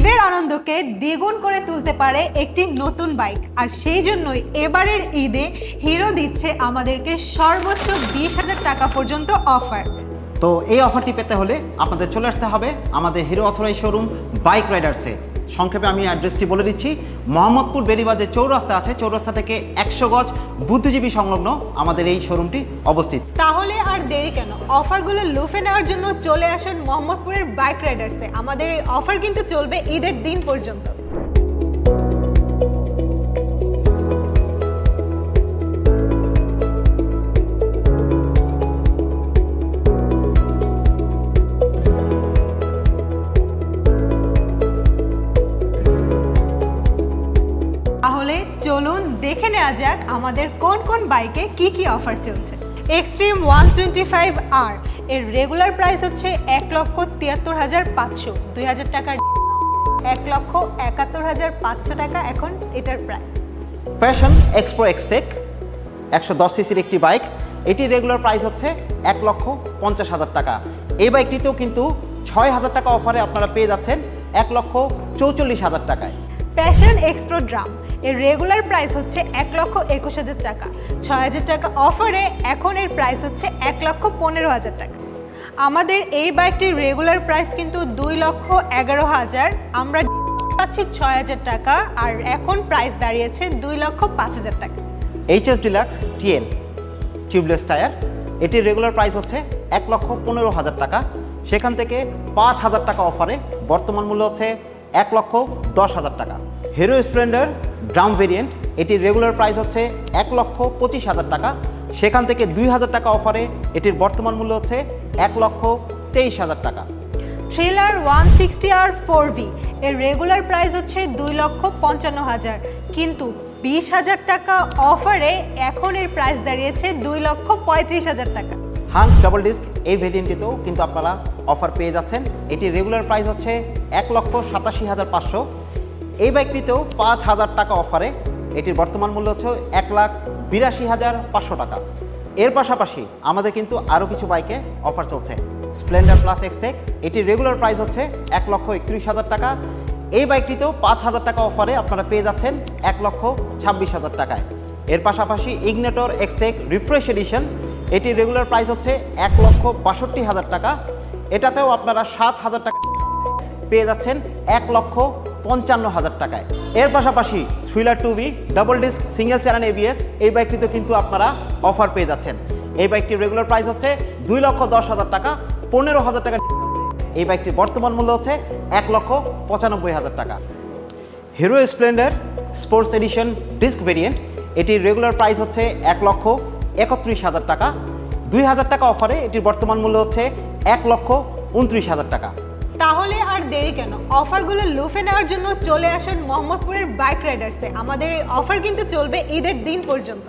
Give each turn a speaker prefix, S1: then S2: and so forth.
S1: ঈদের আনন্দকে দ্বিগুণ করে তুলতে পারে একটি নতুন বাইক। আর সেই জন্যই এবারের ঈদে হিরো দিচ্ছে আমাদেরকে সর্বোচ্চ বিশ হাজার টাকা পর্যন্ত অফার।
S2: তো এই অফারটি পেতে হলে আপনাদের চলে আসতে হবে আমাদের হিরো অথরাই শোরুম বাইক রাইডার্সে। সংক্ষেপে আমি অ্যাড্রেসটি বলে দিচ্ছি। মোহাম্মদপুর বেরিবাজে চৌরাস্তা আছে। চৌরাস্তা থেকে একশো গজ বুদ্ধিজীবী সংলগ্ন আমাদের এই শোরুমটি অবস্থিত।
S1: তাহলে আর দেরি কেন? অফারগুলো লুফে নেওয়ার জন্য চলে আসেন মোহাম্মদপুরের বাইক রাইডার্সে। আমাদের এই অফার কিন্তু চলবে ঈদের দিন পর্যন্ত। চলুন দেখে নেওয়া যাক আমাদের কোন কোন বাইকে কি কি অফার চলছে। Xtreme one twenty five R এর রেগুলার প্রাইস হচ্ছে এক লক্ষ তিয়াত্তর হাজার পাঁচশো। দুই হাজার টাকার এক লক্ষ একাত্তর হাজার পাঁচশো টাকা এখন এটার প্রাইস
S2: প্যাশন এক্সপ্রো এক্সটেক একশো দশ সিসির একটি বাইক এটি রেগুলার প্রাইস হচ্ছে এক লক্ষ পঞ্চাশ হাজার টাকা। এই বাইকটিতেও কিন্তু ছয় হাজার টাকা অফারে আপনারা পেয়ে যাচ্ছেন এক লক্ষ চৌচল্লিশ হাজার টাকায়।
S1: প্যাশন এক্সপ্রো ড্রাম এর রেগুলার প্রাইস হচ্ছে এক লক্ষ একুশ হাজার টাকা। ছয় হাজার টাকা অফারে এখন এর প্রাইস হচ্ছে এক লক্ষ পনেরো হাজার টাকা। আমাদের এই বাইকটির রেগুলার প্রাইস কিন্তু দুই লক্ষ এগারো হাজার। আমরা পাচ্ছি ছয় হাজার টাকা আর এখন প্রাইস দাঁড়িয়েছে দুই লক্ষ পাঁচ হাজার টাকা।
S2: H HS deluxe TN tubeless tyre এটির রেগুলার প্রাইস হচ্ছে এক লক্ষ পনেরো হাজার টাকা। সেখান থেকে পাঁচ হাজার টাকা অফারে বর্তমান মূল্য হচ্ছে এক লক্ষ দশ হাজার টাকা। হিরো স্প্লেন্ডার ড্রাম ভেরিয়েন্ট এটির রেগুলার প্রাইস হচ্ছে এক লক্ষ পঁচিশ হাজার টাকা। সেখান থেকে দুই হাজার টাকা অফারে এটির বর্তমান মূল্য হচ্ছে এক লক্ষ তেইশ হাজার টাকা।
S1: Trailer one sixty R four V এর রেগুলার প্রাইস হচ্ছে দুই লক্ষ পঞ্চান্ন হাজার। কিন্তু বিশ হাজার টাকা অফারে এখন এর প্রাইস দাঁড়িয়েছে দুই লক্ষ পঁয়ত্রিশ হাজার টাকা।
S2: হান্স ডাবল ডিস্ক, এই ভেরিয়েন্টটিতেও কিন্তু আপনারা অফার পেয়ে যাচ্ছেন। এটির রেগুলার প্রাইস হচ্ছে এক লক্ষ সাতাশি হাজার পাঁচশো। এই বাইকটিতেও পাঁচ হাজার টাকা অফারে। এটির বর্তমান মূল্য হচ্ছে এক লাখ বিরাশি হাজার পাঁচশো টাকা। এর পাশাপাশি আমাদের কিন্তু আরও কিছু বাইকে অফার চলছে। স্প্লেন্ডার প্লাস এক্সটেক এটির রেগুলার প্রাইস হচ্ছে এক লক্ষ একত্রিশ হাজার টাকা। এই বাইকটিতেও পাঁচ হাজার টাকা অফারে আপনারা পেয়ে যাচ্ছেন এক লক্ষ ছাব্বিশ হাজার টাকায়। এর পাশাপাশি ইগনেটর এক্সটেক রিফ্রেশ এডিশন এটির রেগুলার প্রাইস হচ্ছে এক লক্ষ বাষট্টি হাজার টাকা। এটাতেও আপনারা সাত হাজার টাকা পেয়ে যাচ্ছেন এক লক্ষ পঞ্চান্ন হাজার টাকায়। এর পাশাপাশি thriller two B double disc single channel ABS এই বাইকটিতে কিন্তু আপনারা অফার পেয়ে যাচ্ছেন। এই বাইকটির রেগুলার প্রাইস হচ্ছে দুই লক্ষ দশ হাজার টাকা, পনেরো হাজার টাকা। এই বাইকটির বর্তমান মূল্য হচ্ছে এক লক্ষ পঁচানব্বই হাজার টাকা। Hero Splendor sports edition disc variant এটির রেগুলার প্রাইস হচ্ছে এক লক্ষ একত্রিশ হাজার টাকা। দুই হাজার টাকা অফারে এটির বর্তমান মূল্য হচ্ছে এক লক্ষ উনত্রিশ হাজার টাকা।
S1: তাহলে আর দেরি কেন? অফারগুলো লুফে নেওয়ার জন্য চলে আসেন মোহাম্মদপুরের বাইক রাইডার্সে। আমাদের এই অফার কিন্তু চলবে ঈদের দিন পর্যন্ত।